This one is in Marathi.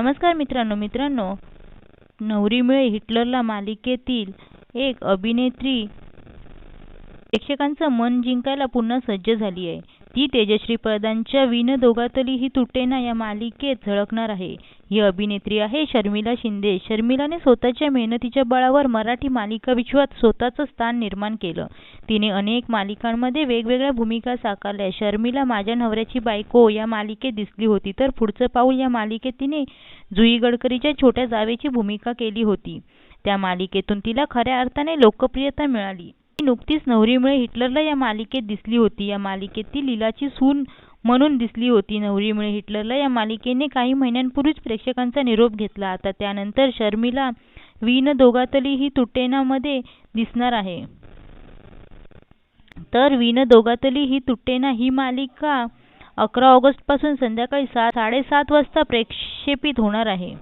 नमस्कार मित्रांनो मित्रांनो. नवरीमुळे हिटलरला मालिकेतील एक अभिनेत्री प्रेक्षकांचं मन जिंकायला पुन्हा सज्ज झाली आहे. ती तेजश्री पदांच्या विन दोघातली ही तुटेना या मालिकेत झळकणार आहे. ही अभिनेत्री आहे शर्मिला शिंदे. शर्मिलाने स्वतःच्या मेहनतीच्या बळावर मराठी मालिका विश्वात स्वतःचं स्थान निर्माण केलं. तिने अनेक मालिकांमध्ये वेगवेगळ्या भूमिका साकारल्या. शर्मिला माझ्या नवऱ्याची बायको या मालिकेत दिसली होती तर पुढचं पाऊल या मालिकेत तिने जुई गडकरीच्या छोट्या जावेची भूमिका केली होती. त्या मालिकेतून तिला खऱ्या अर्थाने लोकप्रियता मिळाली. नुकतीच नवरीमुळे हिटलरला या मालिकेत दिसली होती. या मालिकेत ती लीलाची सून म्हणून दिसली होती. नवरीमुळे हिटलरला या मालिकेने काही महिन्यांपूर्वीच प्रेक्षकांचा निरोप घेतला. आता त्यानंतर शर्मिला वीन दोघातली ही तुटेनामध्ये दिसणार आहे. तर वीन दोघातली ही तुटेना ही मालिका अकरा ऑगस्टपासून संध्याकाळी सात साडेसात वाजता प्रेक्षेपित होणार आहे.